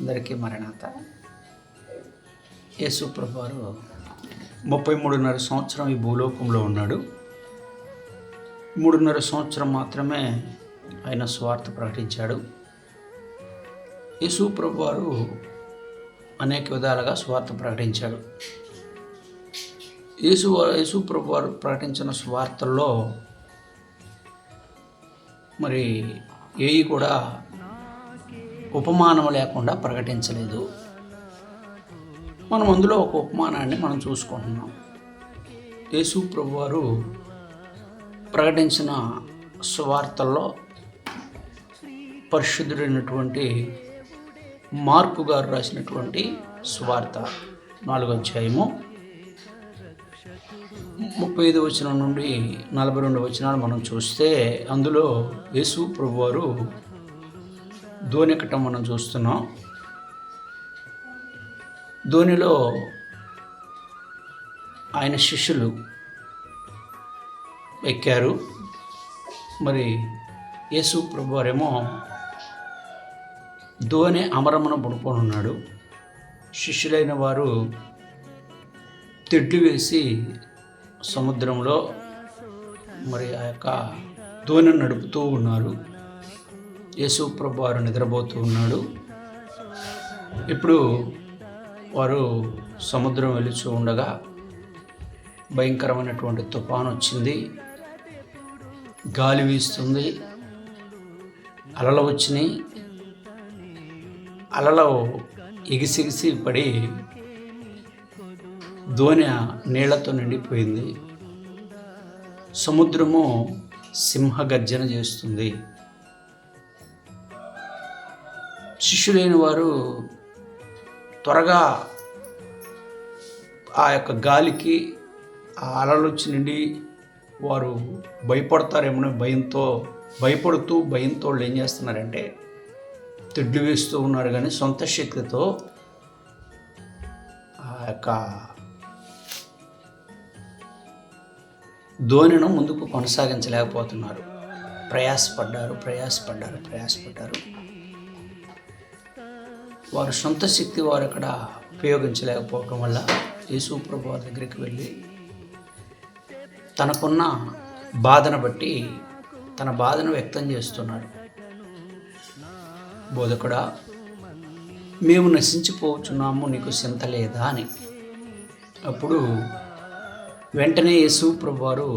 అందరికీ మరణాత యేసు ప్రభువారు ముప్పై మూడున్నర సంవత్సరం ఈ భూలోకంలో ఉన్నాడు. మూడున్నర సంవత్సరం మాత్రమే ఆయన స్వార్థ ప్రకటించాడు. యేసు ప్రభువారు అనేక విధాలుగా స్వార్థ ప్రకటించాడు. యేసు యేసు ప్రభువారు ప్రకటించిన స్వార్థల్లో మరి ఏవి కూడా ఉపమానం లేకుండా ప్రకటించలేదు. మనం అందులో ఒక ఉపమానాన్ని మనం చూసుకుంటున్నాం. యేసు ప్రభువారు ప్రకటించిన సువార్తల్లో పరిశుద్ధుడైనటువంటి మార్కు గారు రాసినటువంటి సువార్త నాలుగో అధ్యాయము ముప్పై ఐదు వచనం నుండి నలభై రెండు వచనాలు మనం చూస్తే అందులో యేసు ప్రభువారు ధోనికటం మనం చూస్తున్నాం. ధోనిలో ఆయన శిష్యులు ఎక్కారు. మరి యేసు ప్రభువారేమో ధోని అమరమున పడుకొని ఉన్నాడు శిష్యులైన వారు తెడ్లు వేసి సముద్రంలో మరి ఆ యొక్క ధోని నడుపుతూ ఉన్నారు. యేసు ప్రభు వారు నిద్రపోతూ ఉన్నాడు. ఇప్పుడు వారు సముద్రం వెలుచు ఉండగా భయంకరమైనటువంటి తుఫాను వచ్చింది. గాలి వీస్తుంది. అలలు వచ్చినాయి. అలలో ఎగిసిగిసి పడి ధోని నీళ్ళతో నిండిపోయింది. సముద్రము సింహగర్జన చేస్తుంది. శిష్యులైన వారు త్వరగా ఆ యొక్క గాలికి ఆ అలలొచ్చి నుండి వారు భయపడతారేమో భయంతో భయపడుతూ భయంతో వాళ్ళు ఏం చేస్తున్నారంటే తిడ్లు వేస్తూ ఉన్నారు. కానీ సొంత శక్తితో ఆ యొక్క ధోనిను ముందుకు కొనసాగించలేకపోతున్నారు. ప్రయాసపడ్డారు ప్రయాసపడ్డారు ప్రయాసపడ్డారు. వారు సొంత శక్తి వారు అక్కడ ఉపయోగించలేకపోవటం వల్ల యేసు ప్రభు వారి దగ్గరికి వెళ్ళి తనకున్న బాధను బట్టి తన బాధను వ్యక్తం చేస్తున్నాడు. బోధకుడా మేము నశించిపోతున్నాము నీకు చింత లేదా అని. అప్పుడు వెంటనే యేసు ప్రభు వారు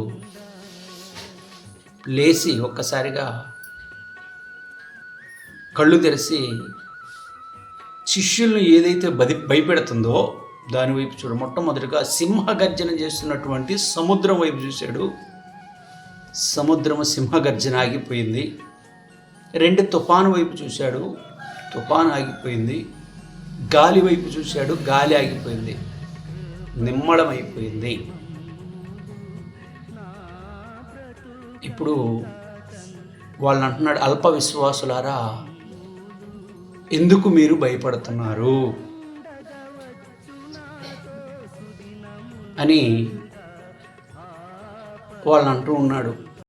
లేచి ఒక్కసారిగా కళ్ళు తెరిచి శిష్యులను ఏదైతే బది భయపెడుతుందో దాని వైపు చూడ మొట్టమొదటిగా సింహగర్జన చేస్తున్నటువంటి సముద్రం వైపు చూశాడు. సముద్రము సింహగర్జన ఆగిపోయింది. రెండు తుఫాను వైపు చూశాడు. తుఫాను ఆగిపోయింది. గాలి వైపు చూశాడు. గాలి ఆగిపోయింది. నిమ్మడం అయిపోయింది. ఇప్పుడు వాళ్ళని అంటున్నాడు అల్ప విశ్వాసులారా ఎందుకు మీరు భయపడుతున్నారు? అని వాళ్ళు అంటూ ఉన్నాడు.